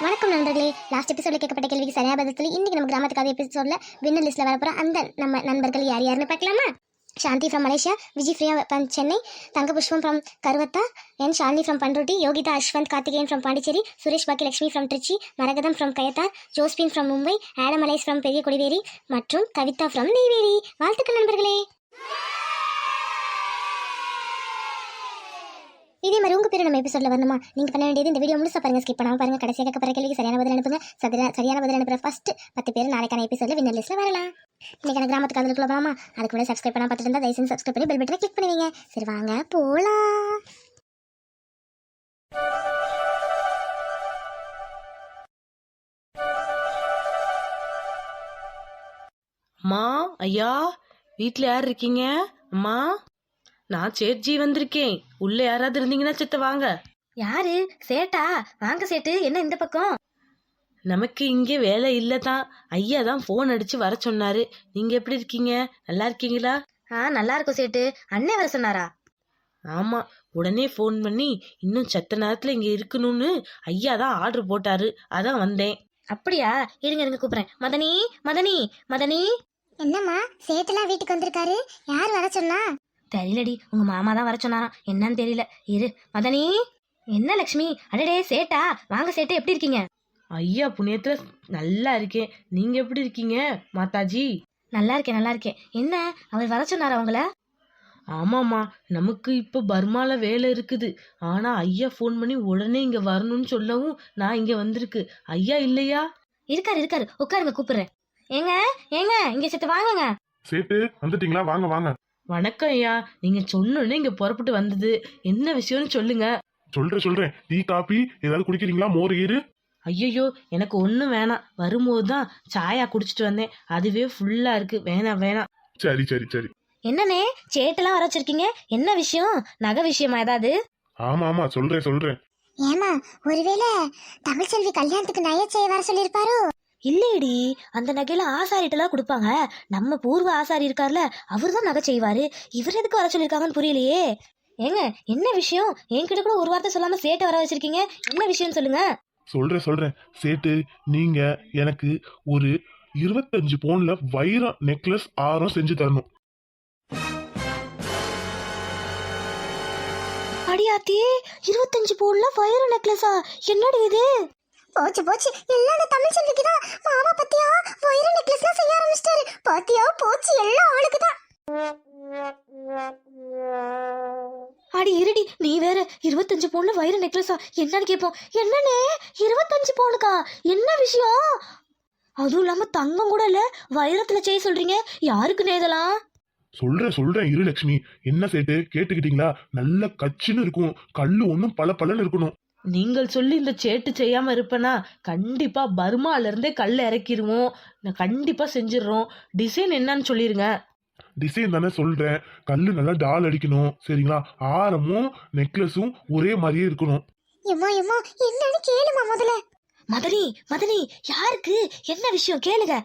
வணக்கம் நண்பர்களே. லாஸ்ட் எபிசோட்ல கேட்கப்பட்ட கேள்விக்கு சரியான பதில் இன்னைக்கு நம்ம கிராமத்துக்காக கதை எபிசோட்ல வின்னர் லிஸ்ட்ல வரப்போற அந்த நம்ம நண்பர்கள் யார் யாருன்னு பார்க்கலாமா? Shanthi from Malaysia Vijay Priya from Chennai Thanga Pushpam from Karuvatha N Shalini from Panruti Yogitha Ashwanth Karthikeyan from Pondicherry Suresh Bakki Lakshmi from Trichy Maragatham from Kayathar Josephine from Mumbai Adam from பெரிய கொடிவேரி மற்றும் Kavitha from Neyveli. வாழ்த்துக்கள் நண்பர்களே. இதே மாதிரி உங்கள் பேர் நம்ம எபிசோடில் வரணுமா? நீங்கள் பண்ண வேண்டியது இந்த வீடியோ முழுசாக பாருங்கள் ஸ்கிப் பண்ணாமல் பாருங்கள் கடைசியாக கேட்கப்படுற கேள்விக்கு சரியான பதில் அனுப்புங்க. சரியா- சரியான பதில் அனுப்புற ஃபர்ஸ்ட் பத்து பேர் நாளைக்கான எபிசோடில் வின்னர் லிஸ்ட்டில் வரலாம். இன்னைக்கான கிராமத்துக்கு அதுக்குள்ள போகலாமா அதுக்கு முன்னாடி சப்ஸ்கிரைப் பண்ணால் பார்த்துட்டு இருந்தால் தயவுசெய்து சப்ஸ்கிரைப் பண்ணி பெல் பட்டனை கிளிக் பண்ணுவீங்க சரி வாங்க போகலாம் அம்மா ஐயா வீட்டில் யார் இருக்கீங்க? அம்மா? நான் சேட்ஜி வந்திருக்கேன். உள்ள யாராவது இருந்தீங்கன்னா சித்த வாங்க. யாரு? சேட்டா? வாங்க சேட்டு. என்ன இந்த பக்கம்? நமக்கு இங்கே வேலை இல்லை தான் ஐயா தான் ஃபோன் அடிச்சு வர சொன்னாரு. நீங்க எப்படி இருக்கீங்க? நல்லா இருக்கீங்களா? ஆ நல்லா இருக்கும் சேட்டு. அண்ணே வர சொன்னாரா? ஆமா. உடனே ஃபோன் பண்ணி இன்னும் சத்த நேரத்துல இங்க இருக்கணும்னு ஐயா தான் ஆர்டர் போட்டாரு. அதான் வந்தேன். அப்படியா? இருங்க இருங்க கூப்பிடுறேன். மதனி மதனி மதனி. என்னம்மா? சேட்டுலாம் வீட்டுக்கு வந்திருக்காரு. யார் வர சொன்னா? தெரியலடி உங்க மாமா தான் வர சொன்னாராம். என்னன்னு தெரியல. இரு மதனி. என்ன லக்ஷ்மி? அடடே சேட்டா? வாங்க சேட்டு எப்படி இருக்கீங்க? ஐயா புண்ணியத்துல நல்லா இருக்கேன். நீங்க எப்படி இருக்கீங்க மாதாஜி? நல்லா இருக்கேன் நல்லா இருக்கேன். என்ன? அவர் வர சொன்னாரா உங்கள? ஆமாம்மா நமக்கு இப்போ பர்மால வேலை இருக்குது. ஆனா ஐயா ஃபோன் பண்ணி உடனே இங்க வரணும்னு சொல்லவும் நான் இங்க வந்திருக்கு. ஐயா இல்லையா? இருக்காரு இருக்காரு. உட்காருங்க கூப்பிடுறேன். ஏங்க ஏங்க இங்க சேத்து வாங்குங்க. சேட்டு வந்துட்டீங்களா? வாங்க வாங்க. வணக்கம் ஐயா. நீங்க சொன்னோன்னே இங்க புறப்பட்டு வந்தது. என்ன விஷயம்னு சொல்லுங்க. சொல்றேன் சொல்றேன். டீ காபி ஏதாவது குடிக்கிறீங்களா? மோர் ஈரு ஐயையோ எனக்கு ஒன்றும் வேணாம். வரும்போது தான் சாயா குடிச்சிட்டு வந்தேன். அதுவே ஃபுல்லா இருக்கு. வேணாம் வேணாம். சரி சரி சரி. என்னண்ணே? சேட்டெல்லாம் வர வச்சிருக்கீங்க? என்ன விஷயம்? நகை விஷயமா ஏதாவது? ஆமா ஆமா. சொல்றேன் சொல்றேன். ஏமா ஒருவேளை தமிழ்ச்செல்வி கல்யாணத்துக்கு நய செய்ய வர சொல்லியிருப்பாரோ? இல்லையடி அந்த நகையில ஆசாரிட்டெல்லாம் கொடுப்பாங்க. நம்ம பூர்வ ஆசாரி இருக்கார்ல அவர் தான் நகை செய்வாரு. இவர் எதுக்கு வர சொல்லியிருக்காங்கன்னு புரியலையே. ஏங்க என்ன விஷயம்? என்கிட்ட கூட ஒரு வார்த்தை சொல்லாம சேட்டை வர வச்சிருக்கீங்க. என்ன விஷயம் சொல்லுங்க. சொல்றேன் சொல்றேன். சேட்டு நீங்க எனக்கு ஒரு இருபத்தஞ்சு பவுன்ல வைரம் நெக்லஸ் ஆரம் செஞ்சு தரணும். அடியாத்தி இருபத்தஞ்சு பவுன்ல வைர நெக்லஸா? என்னடி இது? போச்சு போச்சு. எல்லாம் அந்த தமிழ்ச்செல்விக்கு தான் மாமா பத்தியா வைர நெக்லஸ்லாம் செய்ய ஆரம்பிச்சிட்டாரு. பாத்தியா போச்சு எல்லாம் அவளுக்கு தான். அடி இருடி. நீ வேற இருபத்தஞ்சு பவுன்ல வைர நெக்லஸா? என்னன்னு கேட்போம் என்னண்ணே? இருபத்தஞ்சு பவுனுக்கா என்ன விஷயம்? அதுவும் இல்லாம தங்கம் கூட இல்ல. வைரத்துல செய்ய சொல்றீங்க. யாருக்குண்ணே இதெல்லாம்? சொல்றேன் சொல்றேன் இரு லட்சுமி என்ன சேட்டு? கேட்டுக்கிட்டீங்களா? நல்ல கச்சின்னு இருக்கும். கல்லு ஒன்றும் பல பலன்னு இருக்கணும். நீங்கள் சொல்லி இந்த சேட்டு செய்யாம இருப்பேனா? கண்டிப்பா பர்மால இருந்தே கல்ல இறக்கிடுவோம் நான் கண்டிப்பா செஞ்சிடுறோம் டிசைன் என்னன்னு சொல்லிருங்க. டிசைன் தானே சொல்றேன். கல்லு நல்லா டால் அடிக்கணும். சரிங்களா? ஆரமும் நெக்லஸும் ஒரே மாதிரியே இருக்கணும். எம்மா எம்மா என்னன்னு கேளுமா முதல்ல. மதனி மதனி யாருக்கு? என்ன விஷயம்? கேளுங்க.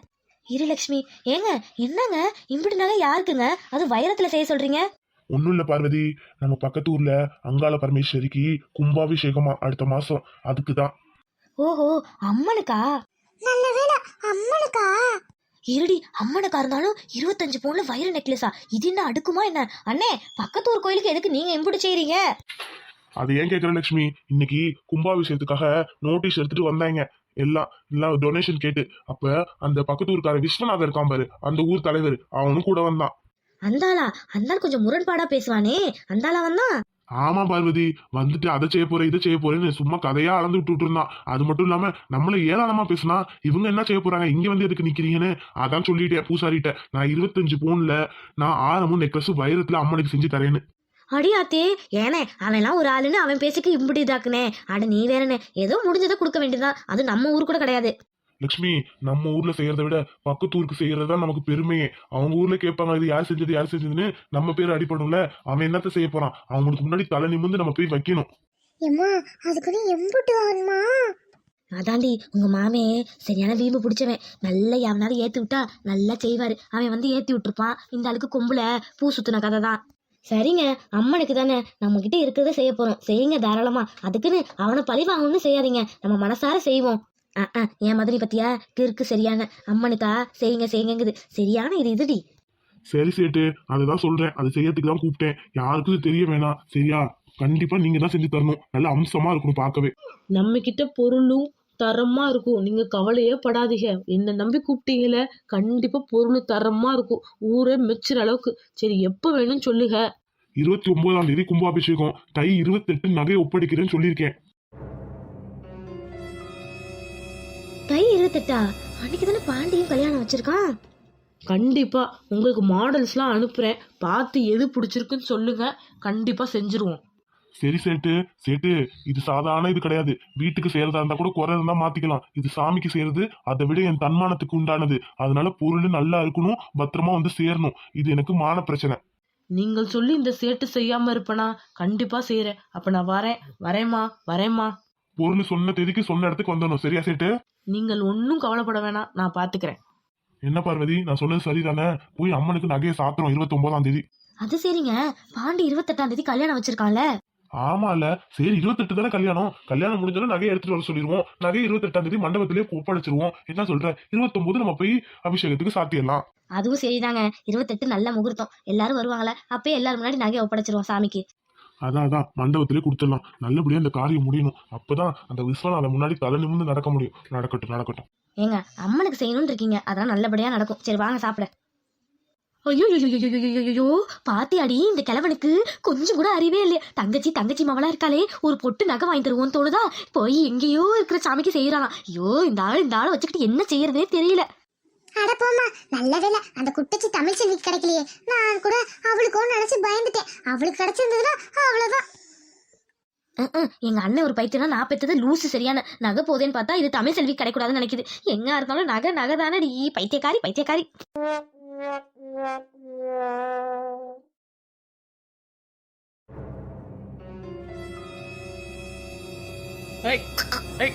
இருலக்ஷ்மி ஏங்க என்னங்க? இப்படி நகை யாருக்குங்க? அது வைரத்துல செய்ய சொல்றீங்க? ஒன்றும் இல்லை பார்வதி. நம்ம பக்கத்து ஊர்ல அங்காள பரமேஸ்வரிக்கு கும்பாபிஷேகமா அடுத்த மாசம். அதுக்கு தான் ஓஹோ அம்மனுக்கா? நல்ல அம்மனுக்கா? இருடி அம்மனுக்கா இருந்தாலும் இருபத்தஞ்சு பவுன்ல வைர நெக்லஸா? இது என்ன அடுக்குமா என்ன? அண்ணே பக்கத்து ஊர் கோயிலுக்கு எதுக்கு நீங்க இம்புட்டு செய்றீங்க? அது ஏன் கேட்குற லட்சுமி இன்னைக்கு கும்பாபிஷேகத்துக்காக நோட்டீஸ் எடுத்துட்டு வந்தாங்க. எல்லாம் எல்லாம் டொனேஷன் கேட்டு. அப்ப அந்த பக்கத்து ஊருக்கார விஸ்வநாதர் இருக்கான் பாரு. அந்த ஊர் தலைவர். அவனும் கூட வந்தான். அந்தாளா அந்தாள் கொஞ்சம் முரண்பாடா பேசுவானே. அந்தாளா வந்தா? ஆமா பார்வதி வந்துட்டு அதை செய்ய போறேன் இதை செய்ய போறேன்னு சும்மா கதையா அளந்து விட்டுட்டு இருந்தான் அது மட்டும் இல்லாம நம்மள ஏராளமா பேசினா இவங்க என்ன செய்ய போறாங்க இங்க வந்து எதுக்கு நிக்கிறீங்கன்னு அதான் சொல்லிட்டேன் பூசாரிட்ட நான் இருபத்தஞ்சு பவுன்ல நான் ஆரமும் நெக்லஸும் வைரத்துல அம்மனுக்கு செஞ்சு தரேன்னு. அடியாத்தே ஏனே அவன்லாம் ஒரு ஆளுன்னு அவன் பேசிக்கு இம்புட்டு இதாக்குனே. அட நீ வேறனே ஏதோ முடிஞ்சதை கொடுக்க வேண்டியதுதான். அது நம்ம ஊர் கூட கிடையாது. லட்சுமி நம்ம ஊர்ல செய்யறத விட பக்கத்து ஊருக்கு செய்யறது தான் நமக்கு பெருமையே. அவங்க ஊர்ல கேட்பாங்க இது யார் செஞ்சது யார் செஞ்சதுன்னு நம்ம பேர் அடிப்படும்ல அவன் என்னத்த செய்ய போறான்? அவங்களுக்கு முன்னாடி தலை நிமிந்து நம்ம போய் வைக்கணும். எம்மா அதுக்குன்னு எம்புட்டு ஆகுமா அதாண்டி உங்க மாமே சரியான வீம்பு பிடிச்சவன். நல்லா எவனாவது ஏத்தி விட்டா நல்லா செய்வாரு. அவன் வந்து ஏத்தி விட்டுருப்பான். இந்த ஆளுக்கு கொம்புல பூ சுத்தின கதை தான். சரிங்க அம்மனுக்கு தானே நம்ம கிட்ட இருக்கிறத செய்ய போறோம். செய்யுங்க தாராளமா. அதுக்குன்னு அவனை பழி வாங்கணும்னு செய்யாதீங்க. நம்ம மனசார செய்வோம். ஆ ஆ என் மாதிரி பத்தியா? கிறுக்கு சரியான அம்மனுக்கா? செய்யுங்க செய்யுங்கங்குது. சரியான இது இதுடி. சரி சேட்டு. அதுதான் சொல்றேன். அது செய்யறதுக்கு தான் கூப்பிட்டேன். யாருக்கும் இது தெரிய வேணாம். சரியா? கண்டிப்பா நீங்க தான் செஞ்சு தரணும். நல்ல அம்சமா இருக்கணும் பார்க்கவே. நம்ம கிட்ட பொருளும் தரமா இருக்கும். நீங்க கவலையே படாதீங்க. என்ன நம்பி கூப்பிட்டீங்களே கண்டிப்பா பொருள் தரமா இருக்கும். ஊரே மெச்சுற அளவுக்கு. சரி எப்ப வேணும்னு சொல்லுங்க. இருபத்தி ஒன்பதாம் தேதி கும்பாபிஷேகம். தை இருபத்தெட்டு நகை ஒப்படைக்கிறேன்னு சொல்லியிருக்கேன். இருபத்தெட்டா அன்னைக்கு தானே பாண்டியும் கல்யாணம் வச்சிருக்கான் கண்டிப்பா. உங்களுக்கு மாடல்ஸ்லாம் அனுப்புறேன். பார்த்து எது பிடிச்சிருக்குன்னு சொல்லுங்க. கண்டிப்பா செஞ்சுருவோம். சரி சேட்டு. சேட்டு இது சாதாரண இது கிடையாது. வீட்டுக்கு செய்யறதா இருந்தா கூட குறை இருந்தா மாத்திக்கலாம். இது சாமிக்கு செய்யறது அதை விட என் தன்மானத்துக்கு உண்டானது. அதனால பொருள் நல்லா இருக்கணும் பத்திரமா வந்து சேரணும். இது எனக்கு மான பிரச்சனை. நீங்கள் சொல்லி இந்த சேட்டு செய்யாம இருப்பனா? கண்டிப்பா செய்யறேன். அப்ப நான் வரேன். வரேம்மா வரேம்மா. பொருள் சொன்ன தேதிக்கு சொன்ன இடத்துக்கு வந்துடணும். சரியா சேட்டு? நீங்கள் ஒன்றும் கவலைப்பட வேணாம். நான் பாத்துக்கிறேன். என்ன பார்வதி? நான் சொன்னது சரிதானே? போய் அம்மனுக்கு நகையை சாத்துறோம் இருபத்தி ஒன்பதாம் தேதி. அது சரிங்க. பாண்டி இருபத்தெட்டாம் தேதி கல்யாணம் வச்சிருக்கான்ல. ஆமால சரி இருபத்தெட்டு தானே கல்யாணம். கல்யாணம் முடிஞ்சாலும் நகையை எடுத்துட்டு வர சொல்லிடுவோம். நகை இருபத்தெட்டாம் தேதி மண்டபத்திலே ஒப்படைச்சிருவோம். என்ன சொல்ற? இருபத்தொன்பது நம்ம போய் அபிஷேகத்துக்கு சாத்திடலாம். அதுவும் சரிதாங்க. இருபத்தெட்டு நல்ல முகூர்த்தம். எல்லாரும் வருவாங்களே அப்பயே எல்லாரும் முன்னாடி நகையை ஒப்படைச்சிருவோம் சாமிக்கு. அதான் அதான் மண்டபத்திலே கொடுத்துடலாம். நல்லபடியா அந்த காரியம் முடியணும். அப்பதான் அந்த விஸ்வநாத முன்னாடி தலை நிமிர்ந்து நடக்க முடியும். நடக்கட்டும் நடக்கட்டும். ஏங்க அம்மனுக்கு செய்யணும்னு இருக்கீங்க. அதெல்லாம் நல்லபடியா நடக்கும். சரி வாங்க சாப்பிட. ஐயோ ஐயோ பாத்தியாடி இந்த கிழவனுக்கு கொஞ்சம் கூட அறிவே இல்லையா. தங்கச்சி தங்கச்சி மவளா இருக்காளே. ஒரு பொட்டு நகை வாங்கி தருவோம் தோணுதா? போய் எங்கேயோ இருக்கிற சாமிக்கு செய்யறான் ஐயோ இந்த ஆள் இந்த ஆளை வச்சுக்கிட்டு என்ன செய்யறதே தெரியல. அட போம்மா நல்ல வேளை அந்த குட்டச்சி தமிழ் செல்விக்கு கிடைக்கலையே. நான் கூட அவளுக்கும் நினைச்சு பயந்துட்டேன். அவளுக்கு கிடைச்சிருந்ததுன்னா அவ்வளவுதான். எங்க அண்ணன் ஒரு பைத்தியனா நான் பெத்தது லூசு சரியான நகை போதேன்னு பார்த்தா இது தமிழ் செல்வி கிடைக்கூடாதுன்னு நினைக்குது. எங்க இருந்தாலும் நகை நகை தானடி. பைத்தியக்காரி பைத்தியக்காரி. ஐ, ஐ.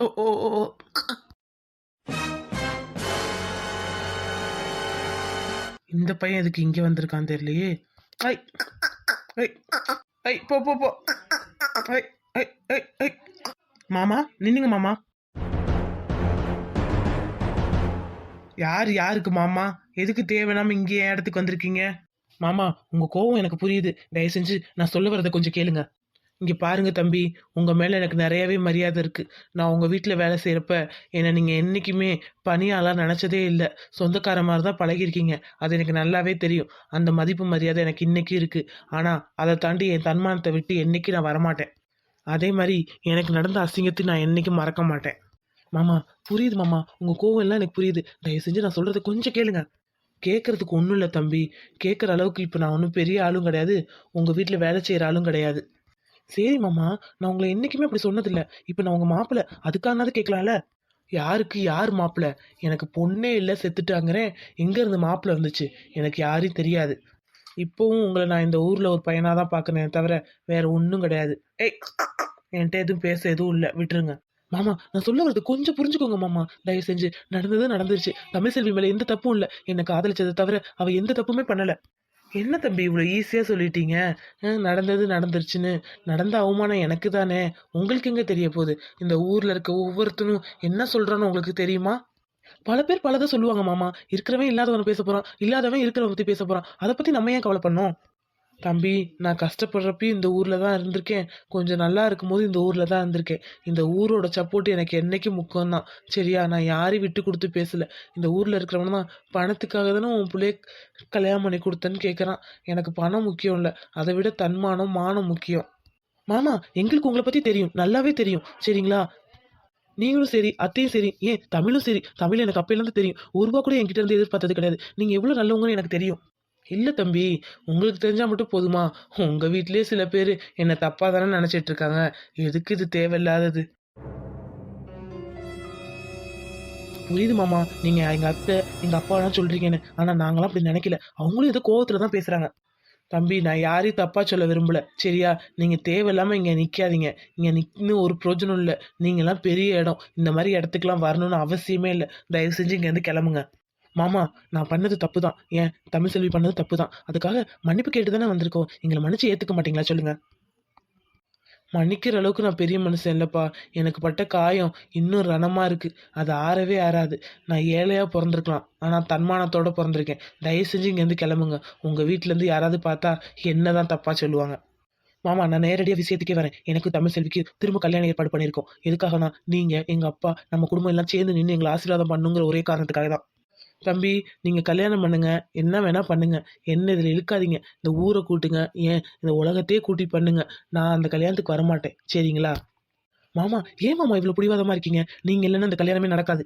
ஓ ஓ ஓ ஓ. இந்த பையன் எதுக்கு இங்க வந்திருக்கான் தெரியலையே. ஐ ஐ ஐ போ போ போ. ஐ ஐ ஐ ஐ. மாமா நின்னுங்க மாமா. யார் யாருக்கு மாமா? எதுக்கு தேவையில்லாம இங்கே என் இடத்துக்கு வந்திருக்கீங்க? மாமா உங்க கோவம் எனக்கு புரியுது. தயவு செஞ்சு நான் சொல்ல வரதை கொஞ்சம் கேளுங்க. இங்கே பாருங்கள் தம்பி உங்கள் மேலே எனக்கு நிறையவே மரியாதை இருக்குது நான் உங்கள் வீட்டில் வேலை செய்கிறப்ப என்னை நீங்கள் என்றைக்குமே பணியாளாக நினச்சதே இல்லை. சொந்தக்கார மாதிரி தான் பழகிருக்கீங்க அது எனக்கு நல்லாவே தெரியும். அந்த மதிப்பு மரியாதை எனக்கு இன்றைக்கும் இருக்குது ஆனால் அதை தாண்டி என் தன்மானத்தை விட்டு என்னைக்கு நான் வரமாட்டேன். அதே மாதிரி எனக்கு நடந்த அசிங்கத்தை நான் என்றைக்கும் மறக்க மாட்டேன். மாமா புரியுது மாமா. உங்கள் கோவம்லாம் எனக்கு புரியுது. தயவு செஞ்சு நான் சொல்கிறத கொஞ்சம் கேளுங்க. கேட்குறதுக்கு ஒன்றும் இல்லை தம்பி. கேட்குற அளவுக்கு இப்போ நான் ஒன்றும் பெரிய ஆளும் கிடையாது. உங்கள் வீட்டில் வேலை செய்கிற ஆளும் கிடையாது. சரி மாமா நான் உங்களை என்றைக்குமே அப்படி சொன்னதில்ல. இப்போ நான் உங்கள் மாப்பிள்ளை அதுக்கானது கேட்கலாம்ல யாருக்கு யார் மாப்பிள்ளை எனக்கு பொண்ணே இல்லை செத்துட்டாங்கிறேன் எங்கேருந்து மாப்பிள்ளை இருந்துச்சு எனக்கு யாரையும் தெரியாது. இப்போவும் உங்களை நான் இந்த ஊரில் ஒரு பையனாக தான் பார்க்குறேன் தவிர வேற ஒன்றும் கிடையாது. ஏய் என்கிட்ட எதுவும் பேச எதுவும் இல்லை. விட்டுருங்க. மாமா நான் சொல்ல வரது கொஞ்சம் புரிஞ்சுக்கோங்க மாமா. தயவு செஞ்சு நடந்தது நடந்துருச்சு. தமிழ் செல்வி மேலே எந்த தப்பும் இல்லை. என்னை காதலிச்சதை தவிர அவள் எந்த தப்புமே பண்ணலை. என்ன தம்பி இவ்வளோ ஈஸியாக சொல்லிட்டீங்க? நடந்தது நடந்துருச்சுன்னு. நடந்த அவமானம் எனக்கு தானே. உங்களுக்கு எங்கே தெரிய போகுது? இந்த ஊரில் இருக்க ஒவ்வொருத்தனும் என்ன சொல்கிறான்னு உங்களுக்கு தெரியுமா? பல பேர் பலதை சொல்லுவாங்க மாமா. இருக்கிறவன் இல்லாதவனை பேச போகிறான் இல்லாதவன் இருக்கிறவன் பற்றி பேச போகிறான் அதை பற்றி நம்ம ஏன் கவலை பண்ணோம் தம்பி நான் கஷ்டப்படுறப்பயும் இந்த ஊரில் தான் இருந்திருக்கேன். கொஞ்சம் நல்லா இருக்கும்போது இந்த ஊரில் தான் இருந்திருக்கேன். இந்த ஊரோட சப்போர்ட் எனக்கு என்றைக்கு முக்கியம் தான் சரியா நான் யாரையும் விட்டு கொடுத்து பேசல. இந்த ஊரில் இருக்கிறவன தான் பணத்துக்காக தானே உன் பிள்ளைய கல்யாணம் பண்ணி கொடுத்தேன்னு கேட்குறான் எனக்கு பணம் முக்கியம் இல்லை. அதை விட தன்மானம் மானம் முக்கியம். மாமா எங்களுக்கு உங்களை பற்றி தெரியும். நல்லாவே தெரியும். சரிங்களா? நீங்களும் சரி அத்தையும் சரி ஏன் தமிழும் சரி. தமிழ் எனக்கு அப்பையிலேருந்து தெரியும். ஒரு ரூபா கூட என்கிட்ட இருந்து எதிர்பார்த்தது கிடையாது. நீங்கள் எவ்வளோ நல்லவங்கன்னு எனக்கு தெரியும். இல்லை தம்பி உங்களுக்கு தெரிஞ்சால் மட்டும் போதுமா? உங்கள் வீட்லேயே சில பேர் என்னை தப்பாக தானே நினச்சிட்டு இருக்காங்க. எதுக்கு இது தேவையில்லாதது? புரியுது மாமா. நீங்கள் எங்கள் அத்தை அப்பா அப்பாலாம் சொல்கிறீங்கன்னு ஆனால் நாங்களாம் அப்படி நினைக்கல. அவங்களும் ஏதோ கோவத்தில் தான் பேசுகிறாங்க தம்பி நான் யாரையும் தப்பாக சொல்ல விரும்பல. சரியா நீங்கள் தேவையில்லாமல் இங்கே நிற்காதீங்க இங்கே நிற்கணும் ஒரு பிரோஜனம் இல்லை. நீங்களாம் பெரிய இடம். இந்த மாதிரி இடத்துக்குலாம் வரணும்னு அவசியமே இல்லை. தயவு செஞ்சு இங்கேருந்து கிளம்புங்க. மாமா நான் பண்ணது தப்பு தான் ஏன்? தமிழ் செல்வி பண்ணது தப்பு தான் அதுக்காக மன்னிப்பு கேட்டு தானே வந்திருக்கோம். எங்களை மன்னிச்சு ஏற்றுக்க மாட்டீங்களா சொல்லுங்கள் மன்னிக்கிற அளவுக்கு நான் பெரிய மனுஷன் இல்லைப்பா. எனக்கு பட்ட காயம் இன்னும் ரணமாக இருக்குது அது ஆறவே ஆறாது. நான் ஏழையாக பிறந்திருக்கலாம். ஆனால் தன்மானத்தோடு பிறந்திருக்கேன். தயவு செஞ்சு இங்கேருந்து கிளம்புங்க. உங்கள் வீட்டிலேருந்து இருந்து யாராவது பார்த்தா என்ன தான் தப்பாக சொல்லுவாங்க. மாமா நான் நேரடியாக விஷயத்துக்கே வரேன். எனக்கு தமிழ் செல்விக்கு திரும்ப கல்யாணம் ஏற்பாடு பண்ணியிருக்கோம். எதுக்காகனா நீங்கள் எங்கள் அப்பா நம்ம குடும்பம் எல்லாம் சேர்ந்து நின்று எங்களை ஆசீர்வாதம் பண்ணுங்கிற ஒரே காரணத்துக்காக தான் தம்பி நீங்கள் கல்யாணம் பண்ணுங்க. என்ன வேணால் பண்ணுங்க. என்ன இதில் இழுக்காதீங்க. இந்த ஊரை கூட்டுங்க. ஏன்? இந்த உலகத்தையே கூட்டி பண்ணுங்க. நான் அந்த கல்யாணத்துக்கு வரமாட்டேன். சரிங்களா? மாமா ஏன் மாமா இவ்வளோ பிடிவாதமாக இருக்கீங்க? நீங்கள் இல்லைன்னா இந்த கல்யாணமே நடக்காது.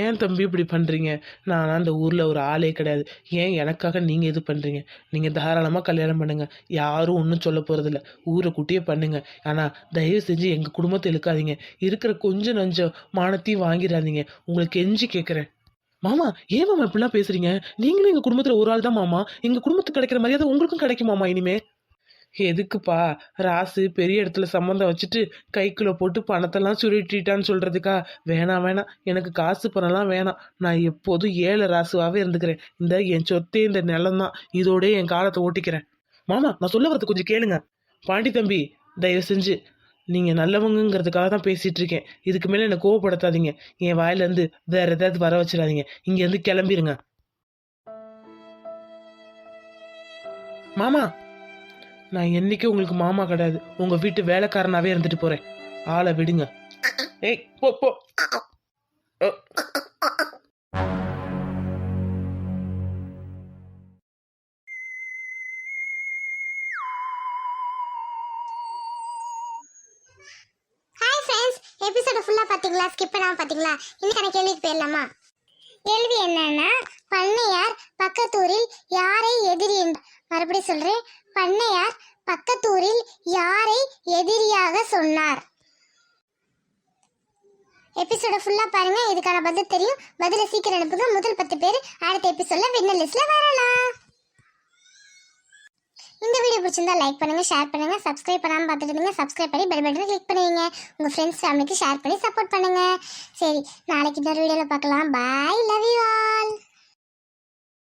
ஏன் தம்பி இப்படி பண்ணுறீங்க நான் அந்த ஊரில் ஒரு ஆளே கிடையாது. ஏன் எனக்காக நீங்கள் இது பண்ணுறீங்க நீங்கள் தாராளமாக கல்யாணம் பண்ணுங்கள் யாரும் ஒன்றும் சொல்ல போகிறதில்ல ஊரை கூட்டியே பண்ணுங்கள் ஆனால் தயவு செஞ்சு எங்கள் குடும்பத்தை இழுக்காதீங்க. இருக்கிற கொஞ்சம் நஞ்சம் மானத்தையும் வாங்கிடாதீங்க. உங்களுக்கு எஞ்சி கேட்குறேன் மாமா ஏன் மாமா இப்படிலாம் பேசுகிறீங்க நீங்களும் எங்கள் குடும்பத்தில் ஒரு ஆள் தான் மாமா. எங்கள் குடும்பத்துக்கு கிடைக்கிற மரியாதை உங்களுக்கும் கிடைக்கும் மாமா இனிமே. எதுக்குப்பா? ராசு பெரிய இடத்துல சம்மந்தம் வச்சுட்டு கைக்குள்ள போட்டு பணத்தெல்லாம் சுருட்டிட்டான்னு சொல்றதுக்கா? வேணாம் வேணாம். எனக்கு காசு பணம்லாம் வேணாம். நான் எப்போதும் ஏழை ராசுவாகவே இருந்துக்கிறேன். இந்த என் சொத்தே இந்த நிலம் தான் இதோடய என் காலத்தை ஓட்டிக்கிறேன். மாமா நான் சொல்ல வரது கொஞ்சம் கேளுங்க. பாண்டி தம்பி தயவு செஞ்சு. நீங்க நல்லவங்கங்கிறதுக்காக தான் பேசிட்டு இருக்கேன் இதுக்கு மேல என்ன கோவப்படுத்தாதீங்க. என் வாயில இருந்து வேற ஏதாவது வர வச்சிடாதீங்க. இங்க இருந்து மாமா! நான் என்னைக்கு உங்களுக்கு மாமா கிடையாது. உங்க வீட்டு வேலைக்காரனாவே இருந்துட்டு போறேன். ஆளை விடுங்க. ஏய் போ போ. அ. ஹாய் ஃப்ரெண்ட்ஸ் எபிசோட ஃபுல்லாக பார்த்தீங்களா? ஸ்கிப் பண்ணாமல் பார்த்தீங்களா? இன்னைக்கான கேள்விக்கு போயிடலாமா? கேள்வி என்னன்னா பண்ணையார் பக்கத்தூரில் யாரை எதிரி என்று- மறுபடியும் சொல்றேன். பண்ணையார் பக்கத்தூரில் யாரை எதிரியாக சொன்னார்? எபிசோட ஃபுல்லா பாருங்க. இதுக்கான பதில் தெரியும். பதில சீக்கிரம் அனுப்புங்க. முதல் பத்து பேர் அடுத்த எபிசோட்ல வின்னர் லிஸ்ட்ல வரலாம். இந்த வீடியோ பிடிச்சிருந்தா லைக் பண்ணுங்க ஷேர் பண்ணுங்க சப்ஸ்கிரைப் பண்ணாம பார்த்துட்டு சப்ஸ்கிரைப் பண்ணி பெல் பட்டனை கிளிக் பண்ணுவீங்க. உங்க ஃப்ரெண்ட்ஸ் ஃபேமிலிக்கு ஷேர் பண்ணி சப்போர்ட் பண்ணுங்க. சரி நாளைக்கு இன்னொரு வீடியோல பார்க்கலாம். Bye love you all